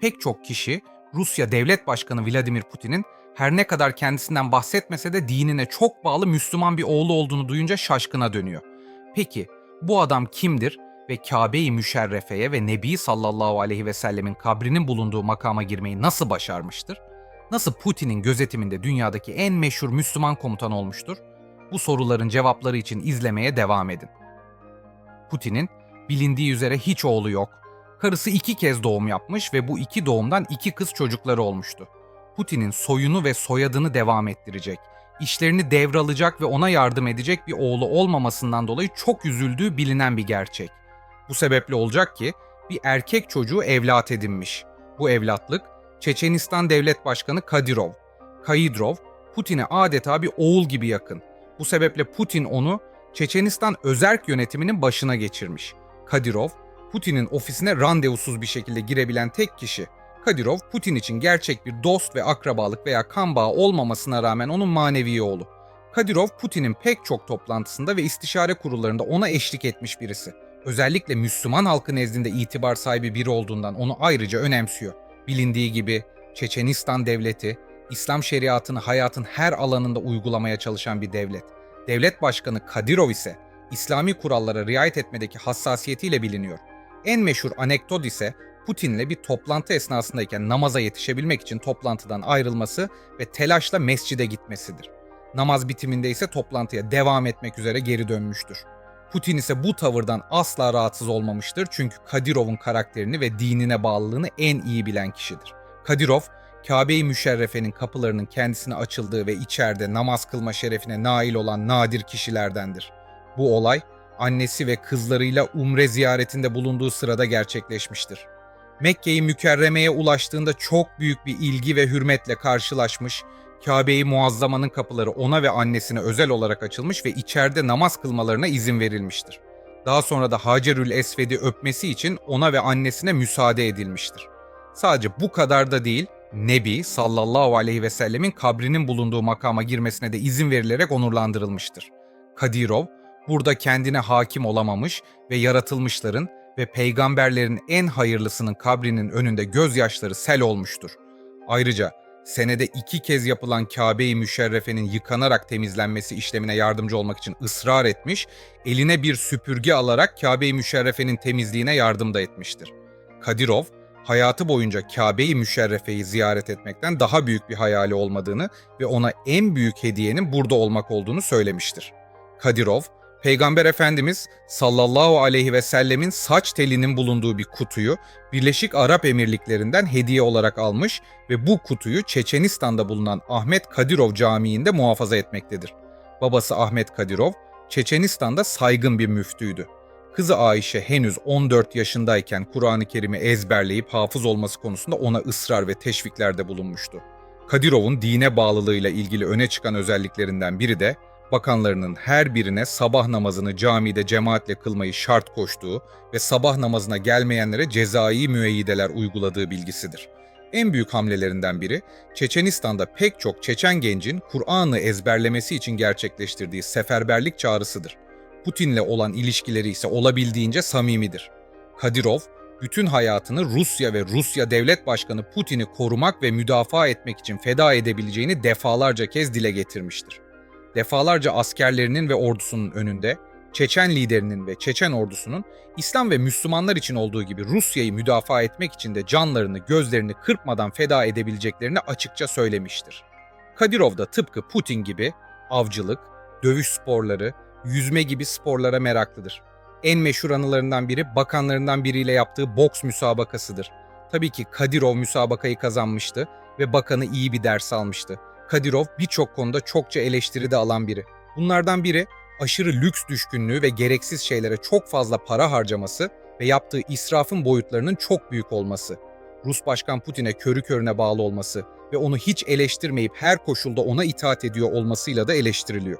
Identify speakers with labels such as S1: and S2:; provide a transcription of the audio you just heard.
S1: Pek çok kişi Rusya Devlet Başkanı Vladimir Putin'in her ne kadar kendisinden bahsetmese de dinine çok bağlı Müslüman bir oğlu olduğunu duyunca şaşkına dönüyor. Peki bu adam kimdir ve Kabe-i Müşerrefe'ye ve Nebi sallallahu aleyhi ve sellemin kabrinin bulunduğu makama girmeyi nasıl başarmıştır? Nasıl Putin'in gözetiminde dünyadaki en meşhur Müslüman komutan olmuştur? Bu soruların cevapları için izlemeye devam edin. Putin'in bilindiği üzere hiç oğlu yok. Karısı iki kez doğum yapmış ve bu iki doğumdan iki kız çocukları olmuştu. Putin'in soyunu ve soyadını devam ettirecek, işlerini devralacak ve ona yardım edecek bir oğlu olmamasından dolayı çok üzüldüğü bilinen bir gerçek. Bu sebeple olacak ki bir erkek çocuğu evlat edinmiş. Bu evlatlık Çeçenistan Devlet Başkanı Kadirov. Kaidrov, Putin'e adeta bir oğul gibi yakın. Bu sebeple Putin onu Çeçenistan özerk yönetiminin başına geçirmiş. Kadirov, Putin'in ofisine randevusuz bir şekilde girebilen tek kişi. Kadirov, Putin için gerçek bir dost ve akrabalık veya kan bağı olmamasına rağmen onun manevi oğlu. Kadirov, Putin'in pek çok toplantısında ve istişare kurullarında ona eşlik etmiş birisi. Özellikle Müslüman halkı nezdinde itibar sahibi biri olduğundan onu ayrıca önemsiyor. Bilindiği gibi Çeçenistan devleti, İslam şeriatını hayatın her alanında uygulamaya çalışan bir devlet. Devlet Başkanı Kadirov ise İslami kurallara riayet etmedeki hassasiyetiyle biliniyor. En meşhur anekdot ise Putin'le bir toplantı esnasındayken namaza yetişebilmek için toplantıdan ayrılması ve telaşla mescide gitmesidir. Namaz bitiminde ise toplantıya devam etmek üzere geri dönmüştür. Putin ise bu tavırdan asla rahatsız olmamıştır çünkü Kadirov'un karakterini ve dinine bağlılığını en iyi bilen kişidir. Kadirov, Kabe-i Müşerrefe'nin kapılarının kendisine açıldığı ve içeride namaz kılma şerefine nail olan nadir kişilerdendir. Bu olay annesi ve kızlarıyla umre ziyaretinde bulunduğu sırada gerçekleşmiştir. Mekke'yi Mükerreme'ye ulaştığında çok büyük bir ilgi ve hürmetle karşılaşmış, Kabe-i Muazzama'nın kapıları ona ve annesine özel olarak açılmış ve içeride namaz kılmalarına izin verilmiştir. Daha sonra da Hacerül Esved'i öpmesi için ona ve annesine müsaade edilmiştir. Sadece bu kadar da değil, Nebi sallallahu aleyhi ve sellemin kabrinin bulunduğu makama girmesine de izin verilerek onurlandırılmıştır. Kadirov, burada kendine hakim olamamış ve yaratılmışların ve peygamberlerin en hayırlısının kabrinin önünde gözyaşları sel olmuştur. Ayrıca senede iki kez yapılan Kabe-i Müşerrefe'nin yıkanarak temizlenmesi işlemine yardımcı olmak için ısrar etmiş, eline bir süpürge alarak Kabe-i Müşerrefe'nin temizliğine yardım da etmiştir. Kadirov, hayatı boyunca Kabe-i Müşerrefe'yi ziyaret etmekten daha büyük bir hayali olmadığını ve ona en büyük hediyenin burada olmak olduğunu söylemiştir. Kadirov, Peygamber Efendimiz sallallahu aleyhi ve sellemin saç telinin bulunduğu bir kutuyu Birleşik Arap Emirliklerinden hediye olarak almış ve bu kutuyu Çeçenistan'da bulunan Ahmet Kadirov Camii'nde muhafaza etmektedir. Babası Ahmet Kadirov, Çeçenistan'da saygın bir müftüydü. Kızı Ayşe henüz 14 yaşındayken Kur'an-ı Kerim'i ezberleyip hafız olması konusunda ona ısrar ve teşviklerde bulunmuştu. Kadirov'un dine bağlılığıyla ilgili öne çıkan özelliklerinden biri de bakanlarının her birine sabah namazını camide cemaatle kılmayı şart koştuğu ve sabah namazına gelmeyenlere cezai müeyyideler uyguladığı bilgisidir. En büyük hamlelerinden biri Çeçenistan'da pek çok Çeçen gencin Kur'an'ı ezberlemesi için gerçekleştirdiği seferberlik çağrısıdır. Putin'le olan ilişkileri ise olabildiğince samimidir. Kadirov, bütün hayatını Rusya ve Rusya Devlet Başkanı Putin'i korumak ve müdafaa etmek için feda edebileceğini defalarca kez dile getirmiştir. Defalarca askerlerinin ve ordusunun önünde Çeçen liderinin ve Çeçen ordusunun İslam ve Müslümanlar için olduğu gibi Rusya'yı müdafaa etmek için de canlarını, gözlerini kırpmadan feda edebileceklerini açıkça söylemiştir. Kadirov da tıpkı Putin gibi avcılık, dövüş sporları, yüzme gibi sporlara meraklıdır. En meşhur anılarından biri bakanlarından biriyle yaptığı boks müsabakasıdır. Tabii ki Kadirov müsabakayı kazanmıştı ve bakanı iyi bir ders almıştı. Kadirov birçok konuda çokça eleştiri de alan biri. Bunlardan biri aşırı lüks düşkünlüğü ve gereksiz şeylere çok fazla para harcaması ve yaptığı israfın boyutlarının çok büyük olması. Rus Başkan Putin'e körü körüne bağlı olması ve onu hiç eleştirmeyip her koşulda ona itaat ediyor olmasıyla da eleştiriliyor.